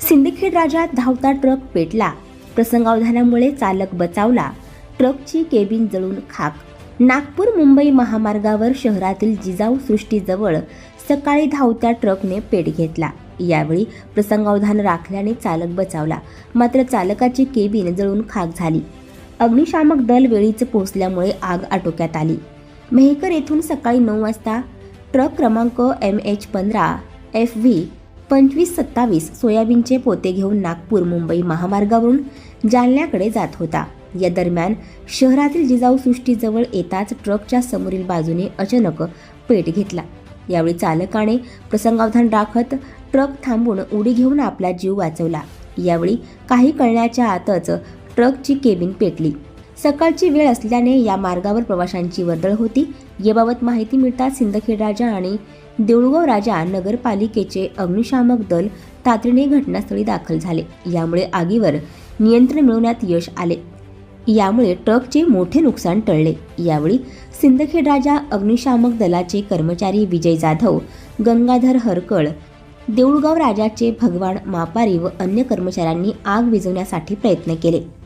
सिंदखेड राजात धावता ट्रक पेटला. प्रसंगावधानामुळे चालक बचावला. ट्रकची केबिन जळून खाक. नागपूर मुंबई महामार्गावर शहरातील जिजाऊ सृष्टीजवळ सकाळी धावत्या ट्रकने पेट घेतला. यावेळी प्रसंगावधान राखल्याने चालक बचावला. मात्र चालकाची केबिन जळून खाक झाली. अग्निशामक दल वेळीच पोहोचल्यामुळे आग आटोक्यात आली. मेहकर येथून सकाळी नऊ वाजता ट्रक क्रमांक एम एच पंधरा एफ व्ही पंचवीस सत्तावीस सोयाबीनचे पोते घेऊन नागपूर मुंबई महामार्गावरून जालन्याकडे जात होता. या दरम्यान शहरातील जिजाऊ सृष्टीजवळ येताच ट्रकच्या समोरील बाजूने अचानक पेट घेतला. यावेळी चालकाने प्रसंगावधान राखत ट्रक थांबून उडी घेऊन आपला जीव वाचवला. यावेळी काही कळण्याच्या आतच ट्रकची केबिन पेटली. सकाळची वेळ असल्याने या मार्गावर प्रवाशांची वर्दळ होती. याबाबत माहिती मिळताच सिंदखेड राजा आणि देऊळगाव राजा नगरपालिकेचे अग्निशामक दल तातडीने घटनास्थळी दाखल झाले. यामुळे आगीवर नियंत्रण मिळवण्यात यश आले. यामुळे ट्रकचे मोठे नुकसान टळले. यावेळी सिंदखेड राजा अग्निशामक दलाचे कर्मचारी विजय जाधव गंगाधर हरकळ देऊळगाव राजाचे भगवान मापारी व अन्य कर्मचाऱ्यांनी आग विझवण्यासाठी प्रयत्न केले.